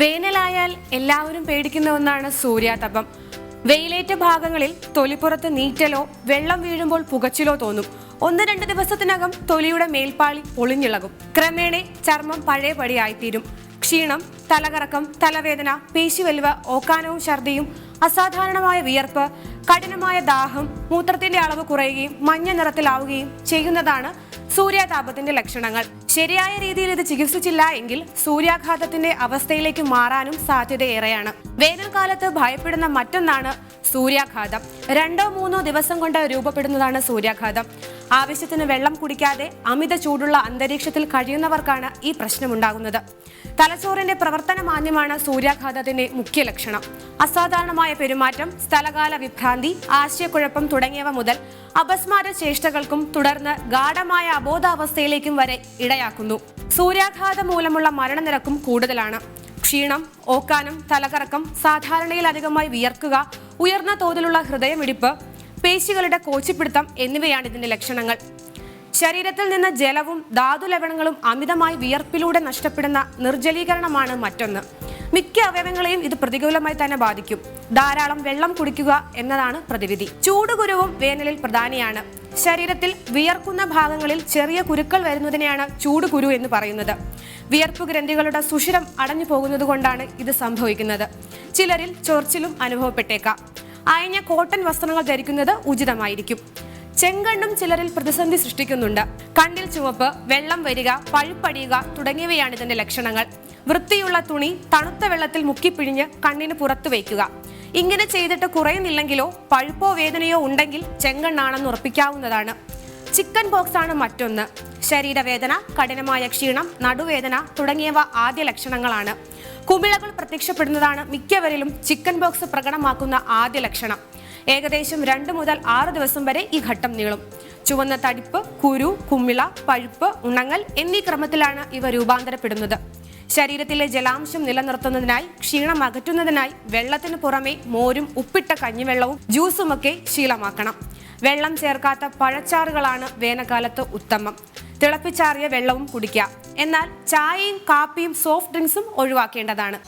വേനലായാൽ എല്ലാവരും പേടിക്കുന്ന ഒന്നാണ് സൂര്യാതപം. വെയിലേറ്റ ഭാഗങ്ങളിൽ തൊലിപ്പുറത്ത് നീറ്റലോ വെള്ളം വീഴുമ്പോൾ പുകച്ചിലോ തോന്നും. ഒന്ന് രണ്ട് ദിവസത്തിനകം തൊലിയുടെ മേൽപ്പാളി പൊളിഞ്ഞിളകും. ക്രമേണ ചർമ്മം പഴയപടിയായിത്തീരും. ക്ഷീണം തലകറക്കം തലവേദന പേശിവലിവ് ഓക്കാനവും ഛർദിയും അസാധാരണമായ വിയർപ്പ് കഠിനമായ ദാഹം മൂത്രത്തിന്റെ അളവ് കുറയുകയും മഞ്ഞ നിറത്തിലാവുകയും ചെയ്യുന്നതാണ് സൂര്യാതാപത്തിന്റെ ലക്ഷണങ്ങൾ. ശരിയായ രീതിയിൽ ഇത് ചികിത്സിച്ചില്ല എങ്കിൽ സൂര്യാഘാതത്തിന്റെ അവസ്ഥയിലേക്ക് മാറാനും സാധ്യതയേറെയാണ്. വേനൽക്കാലത്ത് ഭയപ്പെടുന്ന മറ്റൊന്നാണ് സൂര്യാഘാതം. രണ്ടോ മൂന്നോ ദിവസം കൊണ്ട് രൂപപ്പെടുന്നതാണ് സൂര്യാഘാതം. ആവശ്യത്തിന് വെള്ളം കുടിക്കാതെ അമിത ചൂടുള്ള അന്തരീക്ഷത്തിൽ കഴിയുന്നവർക്കാണ് ഈ പ്രശ്നമുണ്ടാകുന്നത്. തലച്ചോറിന്റെ പ്രവർത്തന മാന്യമാണ് സൂര്യാഘാതത്തിന്റെ മുഖ്യ ലക്ഷണം. അസാധാരണമായ പെരുമാറ്റം സ്ഥലകാല വിഭ്രാന്തി ആശയക്കുഴപ്പം തുടങ്ങിയവ മുതൽ അപസ്മാര ചേഷ്ടകൾക്കും തുടർന്ന് ഗാഠമായ അബോധാവസ്ഥയിലേക്കും വരെ ഇടയാക്കുന്നു. സൂര്യാഘാതം മൂലമുള്ള മരണനിരക്കും കൂടുതലാണ്. ക്ഷീണം ഓക്കാനം തലകറക്കം സാധാരണയിലധികമായി വിയർക്കുക ഉയർന്ന തോതിലുള്ള ഹൃദയമിടിപ്പ് പേശികളുടെ കോച്ചിപ്പിടുത്തം എന്നിവയാണ് ഇതിന്റെ ലക്ഷണങ്ങൾ. ശരീരത്തിൽ നിന്ന് ജലവും ധാതു ലവണങ്ങളും അമിതമായി വിയർപ്പിലൂടെ നഷ്ടപ്പെടുന്ന നിർജലീകരണമാണ് മറ്റൊന്ന്. മിക്ക അവയവങ്ങളെയും ഇത് പ്രതികൂലമായി തന്നെ ബാധിക്കും. ധാരാളം വെള്ളം കുടിക്കുക എന്നതാണ് പ്രതിവിധി. ചൂടുകുരുവും വേനലിൽ പ്രധാനിയാണ്. ശരീരത്തിൽ വിയർക്കുന്ന ഭാഗങ്ങളിൽ ചെറിയ കുരുക്കൾ വരുന്നതിനെയാണ് ചൂടുകുരു എന്ന് പറയുന്നത്. വിയർപ്പ് ഗ്രന്ഥികളുടെ സുഷിരം അടഞ്ഞു പോകുന്നത് കൊണ്ടാണ് ഇത് സംഭവിക്കുന്നത്. ചിലരിൽ ചൊറിച്ചിലും അനുഭവപ്പെട്ടേക്കാം. അയഞ്ഞ കോട്ടൺ വസ്ത്രങ്ങൾ ധരിക്കുന്നത് ഉചിതമായിരിക്കും. ചെങ്കണ്ണും ചിലരിൽ പ്രതിസന്ധി സൃഷ്ടിക്കുന്നുണ്ട്. കണ്ണിൽ ചുവപ്പ് വെള്ളം വരിക പഴുപ്പടിയുക തുടങ്ങിയവയാണ് ഇതിന്റെ ലക്ഷണങ്ങൾ. വൃത്തിയുള്ള തുണി തണുത്ത വെള്ളത്തിൽ മുക്കിപ്പിഴിഞ്ഞ് കണ്ണിന് പുറത്തു വയ്ക്കുക. ഇങ്ങനെ ചെയ്തിട്ട് കുറയുന്നില്ലെങ്കിലോ പഴുപ്പോ വേദനയോ ഉണ്ടെങ്കിൽ ചെങ്കണ്ണാണെന്ന് ഉറപ്പിക്കാവുന്നതാണ്. ചിക്കൻ ബോക്സ് ആണ് മറ്റൊന്ന്. ശരീരവേദന കഠിനമായ ക്ഷീണം നടുവേദന തുടങ്ങിയവ ആദ്യ ലക്ഷണങ്ങളാണ്. കുമിളകൾ പ്രത്യക്ഷപ്പെടുന്നതാണ് മിക്കവരിലും ചിക്കൻ ബോക്സ് പ്രകടമാക്കുന്ന ആദ്യ ലക്ഷണം. ഏകദേശം രണ്ട് മുതൽ ആറ് ദിവസം വരെ ഈ ഘട്ടം നീളും. ചുവന്ന തടിപ്പ് കുരു കുമിള പഴുപ്പ് ഉണങ്ങൽ എന്നീ ക്രമത്തിലാണ് ഇവ രൂപാന്തരപ്പെടുന്നത്. ശരീരത്തിലെ ജലാംശം നിലനിർത്തുന്നതിനായി ക്ഷീണം അകറ്റുന്നതിനായി വെള്ളത്തിന് പുറമെ മോരും ഉപ്പിട്ട കഞ്ഞിവെള്ളവും ജ്യൂസുമൊക്കെ ശീലമാക്കണം. വെള്ളം ചേർക്കാത്ത പഴച്ചാറുകളാണ് വേനൽക്കാലത്ത് ഉത്തമം. തിളപ്പിച്ചാറിയ വെള്ളവും കുടിക്കാം എന്നാൽ ചായയും കാപ്പിയും സോഫ്റ്റ് ഡ്രിങ്ക്സും ഒഴിവാക്കേണ്ടതാണ്.